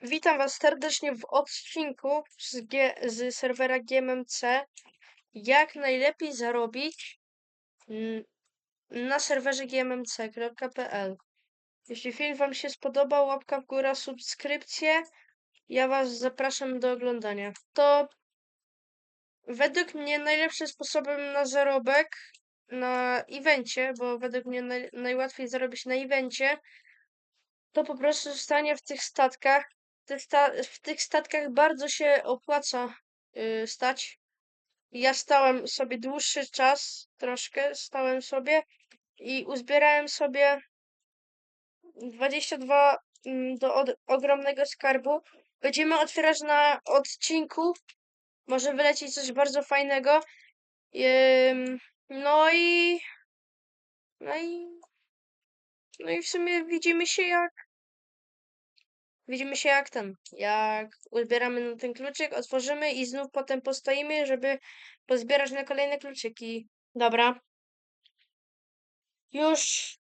Witam Was serdecznie w odcinku z, G z serwera GMMC. Jak najlepiej zarobić na serwerze gmmc.pl. Jeśli film Wam się spodobał, łapka w górę, subskrypcje. Ja Was zapraszam do oglądania. To według mnie najlepszym sposobem na zarobek na evencie, bo według mnie naj najłatwiej zarobić na evencie, to po prostu stanie w tych statkach. Tych w tych statkach bardzo się opłaca yy, stać. Ja stałem sobie dłuższy czas, troszkę stałem sobie i uzbierałem sobie 22 mm, do od ogromnego skarbu. Będziemy otwierać na odcinku. Może wylecieć coś bardzo fajnego. No i. No i. No i w sumie widzimy się jak Widzimy się jak ten, jak uzbieramy na ten kluczyk, otworzymy i znów potem postoimy, żeby pozbierać na kolejne kluczyki. Dobra. Już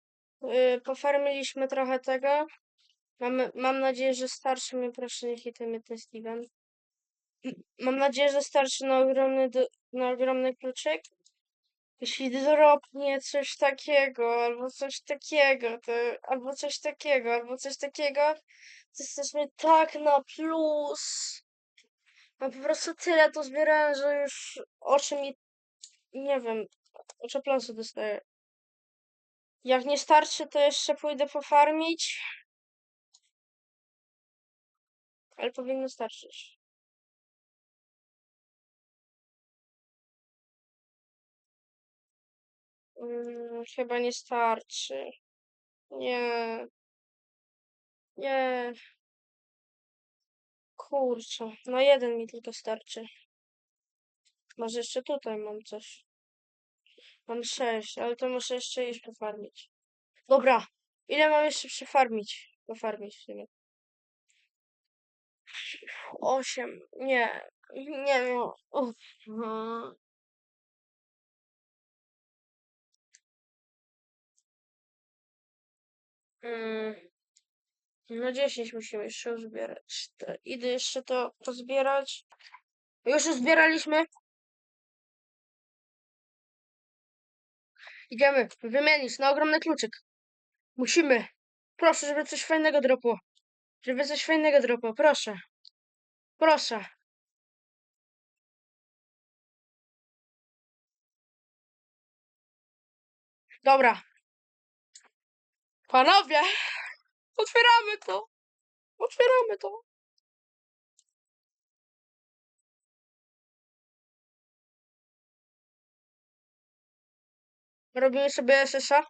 yy, pofarmiliśmy trochę tego. Mamy, mam nadzieję, że starszy mi proszę nie hitujmy ten Steven. Mam nadzieję, że starszy na ogromny, na ogromny kluczyk. Jeśli dropnie coś takiego, albo coś takiego, to, albo coś takiego, albo coś takiego, to jesteśmy tak na plus. No po prostu tyle to zbierałem, że już oczy mi, nie wiem, oczopląsu dostaję. Jak nie starczy, to jeszcze pójdę pofarmić. Ale powinno starczyć. Mm, chyba nie starczy. Nie. Nie. Kurczę. No jeden mi tylko starczy. Może jeszcze tutaj mam coś. Mam sześć, ale to muszę jeszcze iść pofarmić. Dobra. Ile mam jeszcze przefarmić? Pofarmić w sumie. Osiem. Nie. Nie wiem. Uff. No 10 musimy jeszcze uzbierać. To idę jeszcze to pozbierać. Już uzbieraliśmy. Idziemy wymienić na ogromny kluczyk. Musimy. Proszę, żeby coś fajnego dropło. Żeby coś fajnego dropło, proszę. Proszę. Dobra. Panowie, otwieramy to. Otwieramy to. Robimy sobie SS-a.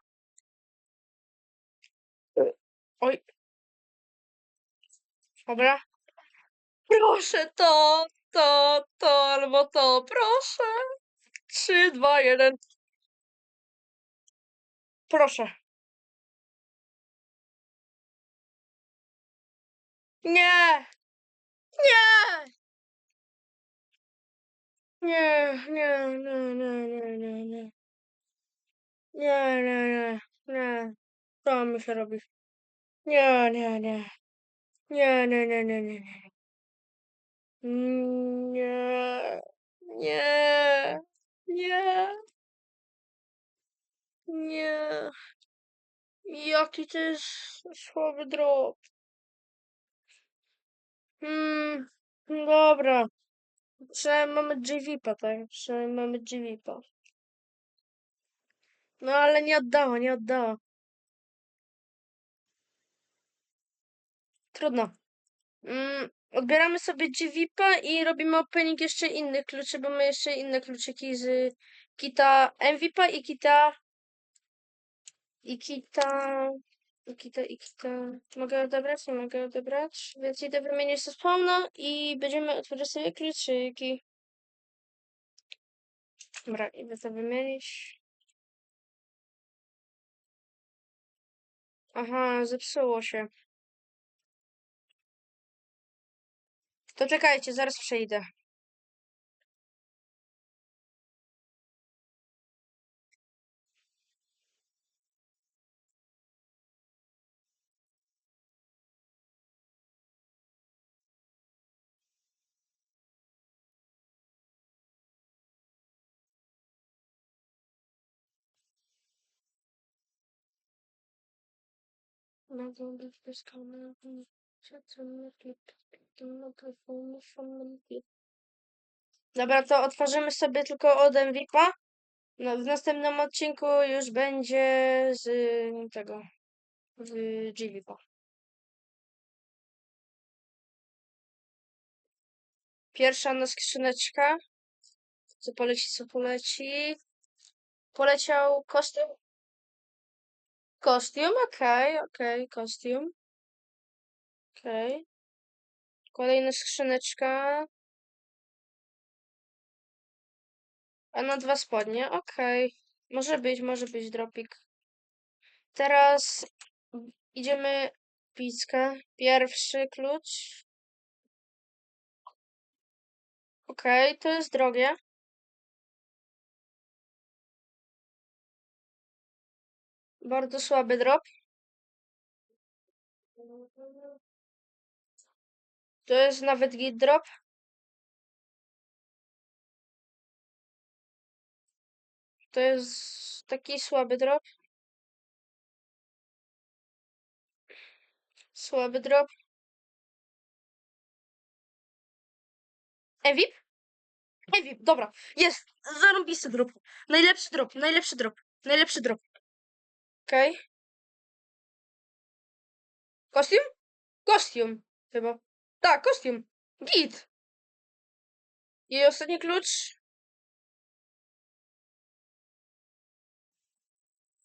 Oj. Dobra. Proszę to, to, to albo to, proszę. Trzy, dwa, jeden. Proszę. Nie! Nie! Nie, nie, nie, nie, nie, nie, nie. Nie, nie, nie, nie. Co mi się robi? Nie, nie, nie. Nie, nie, nie, nie, nie, nie. Nie. Nie. Nie. Nie. Jaki to jest słaby drop. Hmm, dobra. Przynajmniej mamy JVP, tak? Przynajmniej mamy JVP. No ale nie oddała, nie oddała. Trudno. Mm, odbieramy sobie GVP i robimy opening jeszcze innych kluczy, bo mamy jeszcze inne kluczyki z kita MVP i kita i kita kita kita. Mogę odebrać? Nie mogę odebrać. Więc idę wymienić to spawna i będziemy otworzyć sobie kluczyki. Dobra, idę to wymienić. Aha, zepsuło się. To czekajcie, zaraz przejdę. Być bezkalne, przecenny klip, mikrofonu. Dobra, to otworzymy sobie tylko od MVP-a. No, w następnym odcinku już będzie z tego, z GVP-a. Pierwsza na skrzyneczka. Co poleci, co poleci. Poleciał kostium? Kostium, okej, okej, kostium. Okej. Kolejna skrzyneczka. A na dwa spodnie, okej. Może być, może być dropik. Teraz idziemy pizkę. Pierwszy klucz. Okej, to jest drogie. Bardzo słaby drop. To jest nawet git drop. To jest taki słaby drop. Słaby drop. Evip? Evip, dobra. Jest. Zarąbisty drop. Najlepszy drop, najlepszy drop. Najlepszy drop. Okej. Kostium? Kostium. Chyba. Tak, kostium. Git. I ostatni klucz.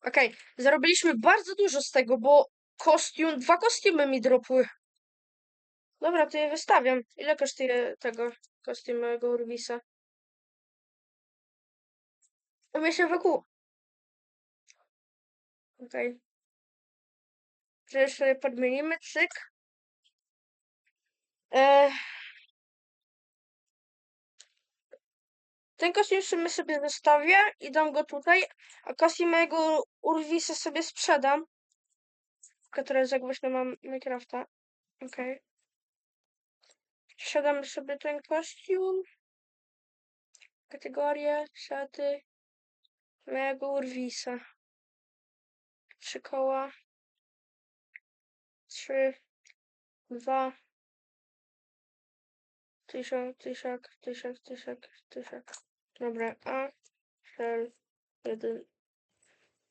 Okej, zarobiliśmy bardzo dużo z tego, bo kostium, dwa kostiumy mi dropły. Dobra, to je wystawiam. Ile kosztuje tego kostium mojego Urwisa? Myślę wokół. Okej. Teraz sobie podmienimy, cyk. E... Ten kostium sobie sobie zostawię i dam go tutaj, a kostium mojego Urwisa sobie sprzedam. Tylko teraz jak właśnie mam Minecrafta. Okej. Sprzedam sobie ten kostium. Kategorie, szaty. Mojego Urwisa. Trzy koła. Trzy. Dwa. Tysiak, tysiak, tysiak, tysiak, tysiak. Dobra, a. Cel. Jeden.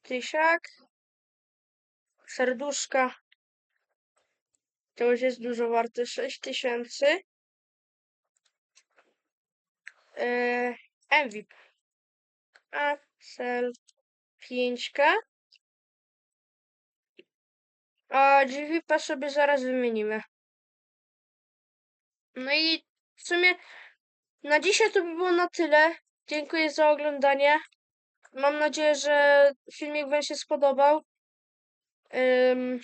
Tysiak. Serduszka. To już jest dużo warte. 6 tysięcy. Eee, MVP. A, cel. 5. A GVP sobie zaraz wymienimy. No i w sumie na dzisiaj to by było na tyle. Dziękuję za oglądanie. Mam nadzieję, że filmik Wam się spodobał. Ym,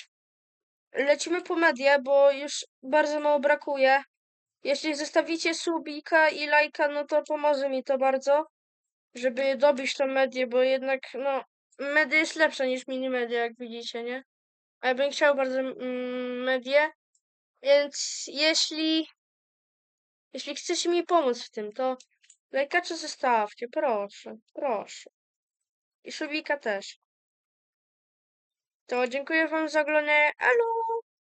lecimy po medię, bo już bardzo mało brakuje. Jeśli zostawicie subika i lajka, no to pomoże mi to bardzo, żeby dobić tą medię, bo jednak, no, media jest lepsza niż minimedia, jak widzicie, nie? A ja bym chciał bardzo mm, medię, więc jeśli jeśli chcecie mi pomóc w tym, to lajkacza zostawcie, proszę, proszę. I subika też. To dziękuję wam za oglądanie. Alo!